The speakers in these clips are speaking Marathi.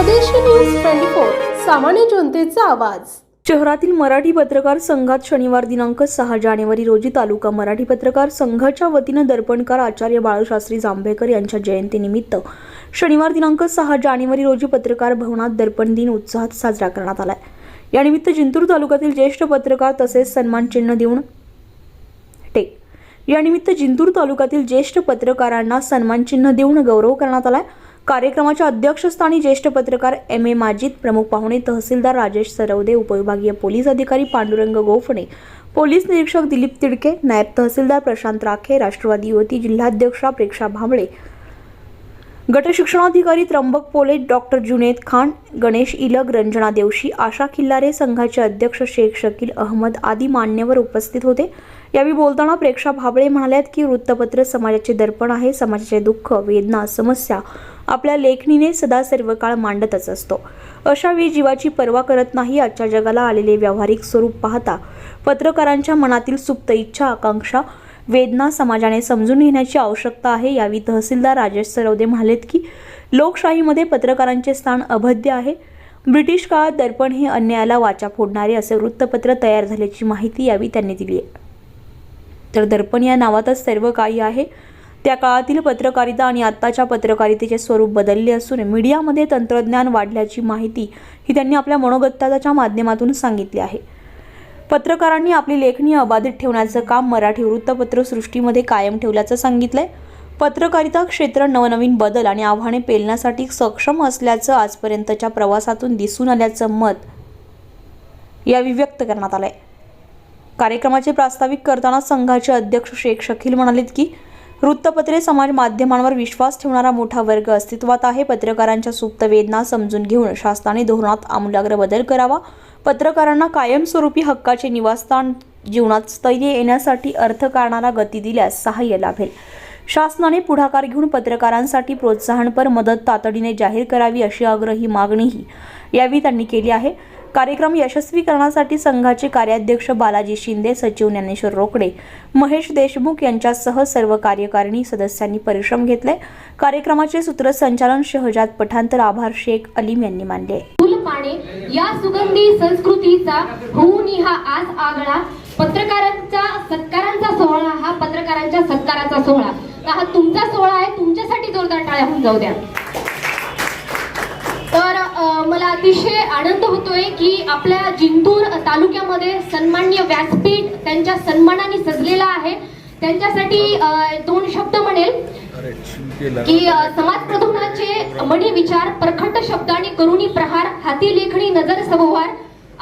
स्वदेशी न्यूज ट्वेंटी फोर सामान्य जनतेचा आवाज. शहरातील मराठी पत्रकार संघात शनिवार दिनांक सहा जानेवारी रोजी तालुका मराठी पत्रकार संघाच्या वतीनं दर्पणकार आचार्य बाळशास्त्री जांभेकर यांच्या जयंतीनिमित्त शनिवार दिनांक सहा जानेवारी रोजी पत्रकार भवनात दर्पण दिन उत्साहात साजरा करण्यात आलाय. यानिमित्त जिंतूर तालुक्यातील ज्येष्ठ पत्रकार तसेच सन्मान चिन्ह देऊन टेक यानिमित्त जिंतूर तालुक्यातील ज्येष्ठ पत्रकारांना सन्मान चिन्ह देऊन गौरव करण्यात आलाय. कार्यक्रमाच्या अध्यक्षस्थानी ज्येष्ठ पत्रकार एम ए माजीद प्रमुख पाहुणे तहसीलदार राजेश सरवदे उपविभागीय पोलीस अधिकारी पांडुरंग गोफणे पोलीस निरीक्षक दिलीप तिडके नायब तहसीलदार प्रशांत राखे राष्ट्रवादी युवती जिल्हाध्यक्षा प्रेक्षा भांबळे गटशिक्षणाधिकारी त्र्यंबक पोले डॉक्टर जुनेद खान गणेश इलग रंजना देवशी आशा खिल्लारे संघाचे अध्यक्ष शेख शकील अहमद आदी मान्यवर उपस्थित होते. यावेळी बोलताना प्रेक्षा भाबळे म्हणाल्यात की वृत्तपत्र समाजाचे दर्पण आहे समाजाचे दुःख वेदना समस्या आपल्या लेखणीने सदा सर्व काळ मांडतच असतो. अशा वेळी जीवाची पर्वा करत नाही आजच्या जगाला आलेले व्यावहारिक स्वरूप पाहता पत्रकारांच्या मनातील सुप्त इच्छा आकांक्षा वेदना समाजाने समजून घेण्याची आवश्यकता आहे. यावेळी तहसीलदार राजेश सरवदे म्हणालेत की लोकशाहीमध्ये पत्रकारांचे स्थान अभद्य आहे. ब्रिटिश काळात दर्पण हे अन्यायाला वाचा फोडणारे असे वृत्तपत्र तयार झाल्याची माहिती यावेळी त्यांनी दिली आहे. तर दर्पण या नावातच सर्व काही आहे. त्या काळातील पत्रकारिता आणि आत्ताच्या पत्रकारितेचे स्वरूप बदलले असून मीडियामध्ये तंत्रज्ञान वाढल्याची माहिती ही त्यांनी आपल्या मनोगताच्या माध्यमातून सांगितली आहे. पत्रकारांनी आपली लेखणी अबाधित ठेवण्याचं काम मराठी वृत्तपत्र सृष्टीमध्ये कायम ठेवल्याचं सांगितलंय. पत्रकारिता क्षेत्र नवनवीन बदल आणि आव्हाने पेलण्यासाठी सक्षम असल्याचं आजपर्यंतच्या प्रवासातून दिसून आल्याचं मत यावेळी व्यक्त करण्यात आलंय. कार्यक्रमाचे प्रास्ताविक करताना संघाचे अध्यक्ष शेख शकील म्हणालेत की वृत्तपत्रे समाज माध्यमांवर विश्वास ठेवणारा मोठा वर्ग अस्तित्वात आहे. पत्रकारांच्या सुप्त वेदना समजून घेऊन शासनाने धोरणात आमूलाग्र बदल करावा. पत्रकारांना कायमस्वरूपी हक्काचे निवासस्थान जीवनात स्थैर्य येण्यासाठी अर्थकारणाला गती दिल्यास सहाय्य लाभेल. शासनाने पुढाकार घेऊन पत्रकारांसाठी प्रोत्साहनपर मदत तातडीने जाहीर करावी अशी आग्रही मागणीही यावेळी त्यांनी केली आहे. कार्यक्रम यशस्वी करण्यासाठी संघाचे कार्याध्यक्ष बालाजी शिंदे सचिव ज्ञानेश्वर रोकडे महेश देशमुख यांच्यासह सर्व कार्यकारिणी सदस्यांनी परिश्रम घेतले. कार्यक्रमाचे सूत्रसंचालन शहजाद पठाण तर आभार शेख अलीम यांनी मानले. रूपाने या सुगंधी संस्कृतीचा होऊन हा आज आगळा. पत्रकारांचा सत्कारांचा सोहळा हा पत्रकारांच्या सत्काराचा सोहळा. तर हा तुमचा सोहळा आहे तुमच्यासाठी जोरदार टाळ्या होऊन जाऊ द्या. तर मला अतिशय आनंद होतोय की आपल्या जिंतूर तालुक्यामध्ये सन्मान्य व्यासपीठ त्यांच्या सन्मानाने सजलेला आहे. त्यांच्यासाठी दोन शब्द म्हणेल. की समाज प्रबोधनाचे मणी विचार परखट शब्दांनी करुणी प्रहार हाती लेखणी नजर सभोवार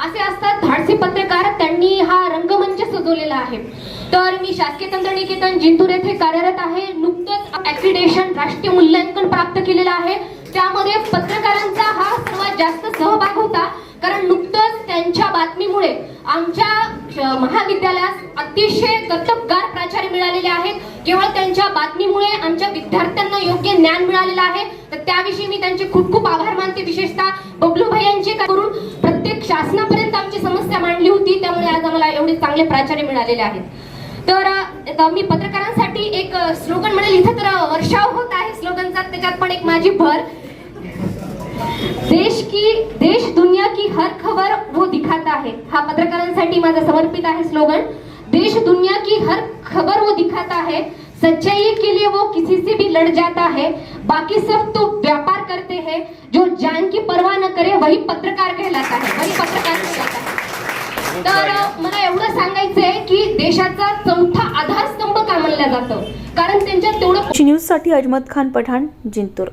असे असतात धाडसी पत्रकार. त्यांनी हा रंगमंच सजवलेला आहे. तर मी शासकीय तंत्रनिकेतन जिंतूर येथे कार्यरत आहे. नुकतंच ऍक्रिडेशन राष्ट्रीय मूल्यांकन प्राप्त केलेलं आहे. त्यामध्ये पत्रकारांचा हा सर्वात जास्त सहभाग होता. कारण नुकतंच त्यांच्या बातमीमुळे आमच्या महाविद्यालयास अतिशय कर्तबगार प्राचार्य मिळालेले आहेत. केवळ त्यांच्या बातमीमुळे आमच्या विद्यार्थ्यांना योग्य ज्ञान मिळालेलं आहे. तर त्याविषयी मी त्यांचे खूप खूप आभार मानते. विशेषतः बबलू भाई यांचे करून प्रत्येक शासनापर्यंत आमची समस्या मांडली होती. त्यामुळे आज आम्हाला एवढे चांगले प्राचार्य मिळालेले आहेत. तर मी पत्रकारांसाठी एक स्लोगन म्हणेल. इथं तर वर्षाव होत आहे स्लोगनचा. त्याच्यात पण एक माझी भर. देश की देश दुनिया की हर खबर वो दिखाता है. हा पत्रकारांसाठी माझा समर्पित आहे स्लोगन. देश दुनिया की हर खबर वो दिखाता है. सच्चाई के लिए वो किसी से भी लड़ जाता है. बाकी सब तो व्यापार करते हैं. जो जान की परवाह न करे वही पत्रकार कहलाता है. वही पत्रकार कहलाता है. तर मला एवढं सांगायचंय की देशाचा चौथा आधारस्तंभ का म्हणलं जातो. कारण त्यांच्यात तेवढं न्यूजसाठी अजमत खान पठाण जिंतूर.